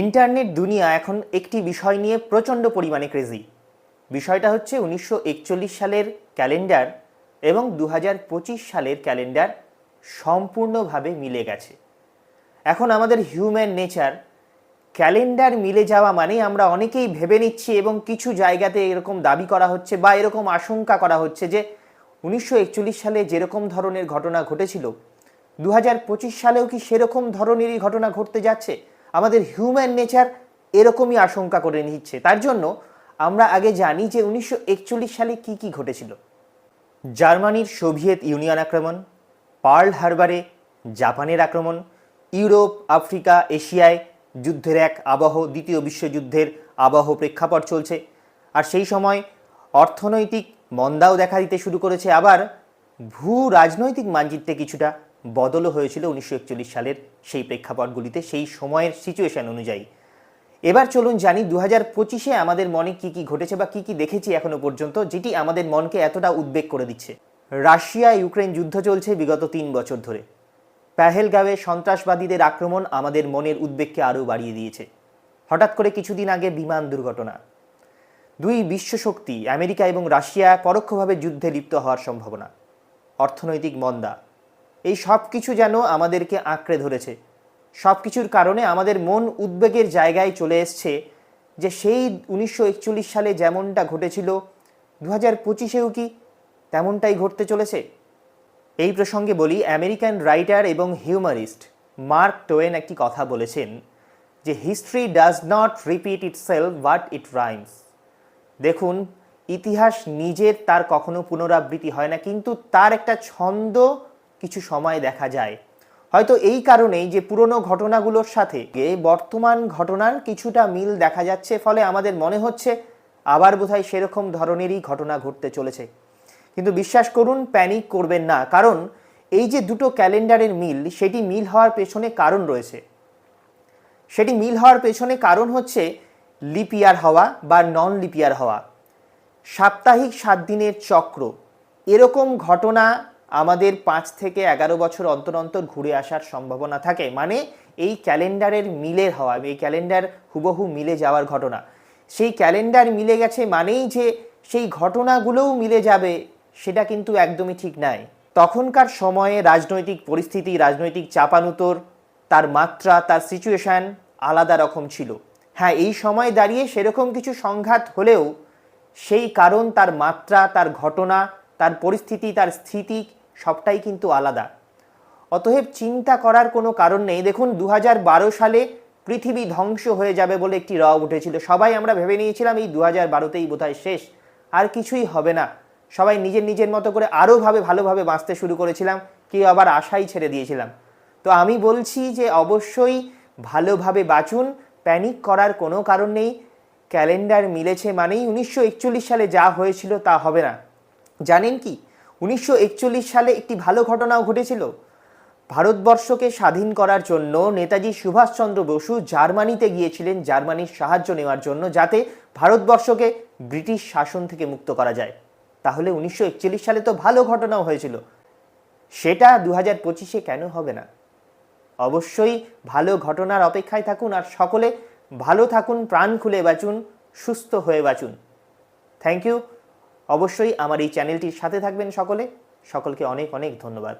Internet দুনিয়া এখন একটি বিষয় নিয়ে প্রচণ্ড পরিমাণে ক্রেজি বিষয়টা হচ্ছে উনিশশো একচল্লিশ সালের ক্যালেন্ডার এবং দু হাজার পঁচিশ সালের ক্যালেন্ডার সম্পূর্ণভাবে মিলে গেছে। এখন আমাদের হিউম্যান নেচার ক্যালেন্ডার মিলে যাওয়া মানে আমরা অনেকেই ভেবে নিচ্ছি এবং কিছু জায়গাতে এরকম দাবি করা হচ্ছে বা এরকম আশঙ্কা করা হচ্ছে যে উনিশশো একচল্লিশ সালে যেরকম ধরনের ঘটনা ঘটেছিল দু হাজার পঁচিশ সালেও কি সেরকম ধরনেরই ঘটনা ঘটতে যাচ্ছে? আমাদের হিউম্যান নেচার এরকমই আশঙ্কা করে নিচ্ছে। তার জন্য আমরা আগে জানি যে উনিশশো একচল্লিশ সালে কি কি ঘটেছিল। জার্মানির সোভিয়েত ইউনিয়ন আক্রমণ, পার্ল হারবারে জাপানের আক্রমণ, ইউরোপ, আফ্রিকা, এশিয়ায় যুদ্ধের এক আবহ, দ্বিতীয় বিশ্বযুদ্ধের আবহ প্রেক্ষাপট চলছে। আর সেই সময় অর্থনৈতিক মন্দাও দেখা দিতে শুরু করেছে। আবার ভূ রাজনৈতিক মানচিত্রে কিছুটা বদলও হয়েছিল উনিশশো একচল্লিশ সালের সেই প্রেক্ষাপটগুলিতে, সেই সময়ের সিচুয়েশন অনুযায়ী। এবার চলুন জানি দু হাজার পঁচিশে আমাদের মনে কি কি ঘটেছে বা কি কি দেখেছি এখনও পর্যন্ত, যেটি আমাদের মনকে এতটা উদ্বেগ করে দিচ্ছে। রাশিয়া ইউক্রেন যুদ্ধ চলছে বিগত তিন বছর ধরে। প্যাহেলগাঁওয়ে সন্ত্রাসবাদীদের আক্রমণ আমাদের মনের উদ্বেগকে আরও বাড়িয়ে দিয়েছে। হঠাৎ করে কিছুদিন আগে বিমান দুর্ঘটনা। দুই বিশ্বশক্তি, আমেরিকা এবং রাশিয়া পরোক্ষভাবে যুদ্ধে লিপ্ত হওয়ার সম্ভাবনা। অর্থনৈতিক মন্দা। এই সব কিছু যেন আমাদেরকে আঁকড়ে ধরেছে। সব কিছুর কারণে আমাদের মন উদ্বেগের জায়গায় চলে এসছে যে সেই উনিশশো একচল্লিশ সালে যেমনটা ঘটেছিল দু হাজার পঁচিশেও কি তেমনটাই ঘটতে চলেছে? এই প্রসঙ্গে বলি, আমেরিকান রাইটার এবং হিউমারিস্ট মার্ক টোয়েন একটি কথা বলেছেন যে, history does not repeat itself but it rhymes. দেখুন, ইতিহাস নিজের তার কখনো পুনরাবৃত্তি হয় না, কিন্তু তার একটা ছন্দ কিছু সময় দেখা যায়। হয়তো এই কারণেই যে পুরনো ঘটনাগুলোর সাথে বর্তমান ঘটনার কিছুটা মিল দেখা যাচ্ছে, ফলে আমাদের মনে হচ্ছে আবার বোধহয় সেরকম ধরনেরই ঘটনা ঘটতে চলেছে। কিন্তু বিশ্বাস করুন প্যানিক করবেন না, কারণ এই যে দুটো ক্যালেন্ডারের মিল, সেটি মিল হওয়ার পেছনে কারণ রয়েছে। সেটি মিল হওয়ার পেছনে কারণ হচ্ছে লিপিয়ার হওয়া বা নন লিপিয়ার হওয়া। সাপ্তাহিক সাত দিনের চক্র, এরকম ঘটনা আমাদের পাঁচ থেকে এগারো বছর অন্তর অন্তর ঘুরে আসার সম্ভাবনা থাকে। মানে এই ক্যালেন্ডারের মিলের হওয়া, এই ক্যালেন্ডার হুবহু মিলে যাওয়ার ঘটনা। সেই ক্যালেন্ডার মিলে গেছে মানেই যে সেই ঘটনাগুলোও মিলে যাবে, সেটা কিন্তু একদমই ঠিক নয় তখনকার সময়ে রাজনৈতিক পরিস্থিতি, রাজনৈতিক চাপানুতোর, তার মাত্রা, তার সিচুয়েশান আলাদা রকম ছিল। হ্যাঁ এই সময় দাঁড়িয়ে সেরকম কিছু সংঘাত হলেও সেই কারণ, তার মাত্রা, তার ঘটনা, তার পরিস্থিতি, তার স্থিতি সবটাই কিন্তু আলাদা। অতএব চিন্তা করার কোনো কারণ নেই। দেখুন দু হাজার বারো সালে পৃথিবী ধ্বংস হয়ে যাবে বলে একটি রব উঠেছিল। সবাই আমরা ভেবে নিয়েছিলাম এই দু হাজার বারোতেই বোধহয় শেষ। আর কিছুই হবে না। সবাই নিজের নিজের মতো করে আরও ভাবে ভালোভাবে বাঁচতে শুরু করেছিলাম। কেউ আবার আশাই ছেড়ে দিয়েছিলাম। তো আমি বলছি যে অবশ্যই ভালোভাবে বাঁচুন। প্যানিক করার কোনো কারণ নেই। ক্যালেন্ডার মিলেছে মানেই উনিশশো একচল্লিশ সালে যা হয়েছিল তা হবে না। জানেন কি? উনিশশো একচল্লিশ সালে একটি ভালো ঘটনাও ঘটেছিল। ভারতবর্ষকে স্বাধীন করার জন্য নেতাজি সুভাষচন্দ্র বসু জার্মানিতে গিয়েছিলেন জার্মানির সাহায্য নেওয়ার জন্য যাতে ভারতবর্ষকে ব্রিটিশ শাসন থেকে মুক্ত করা যায়। তাহলে উনিশশো একচল্লিশ সালে তো ভালো ঘটনাও হয়েছিল। সেটা দু হাজার পঁচিশে কেন হবে না? অবশ্যই ভালো ঘটনার অপেক্ষায় থাকুন আর সকলে ভালো থাকুন, প্রাণ খুলে বাঁচুন, সুস্থ হয়ে বাঁচুন। Thank you. অবশ্যই আমার এই চ্যানেলটির সাথে থাকবেন সকলে। সকলকে অনেক অনেক ধন্যবাদ।